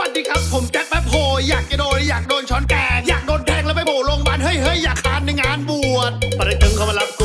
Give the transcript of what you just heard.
วัสดีครับ ผมแจ็คแป๊บโฮอยากจะโดนอยากโดนช้อนแกง อยากโดนแทงแล้วไปโบล่โรงพยาบาลเฮ้ยเฮ้ยอยากคานในงานบวชประเด็มนเก้เขามารับ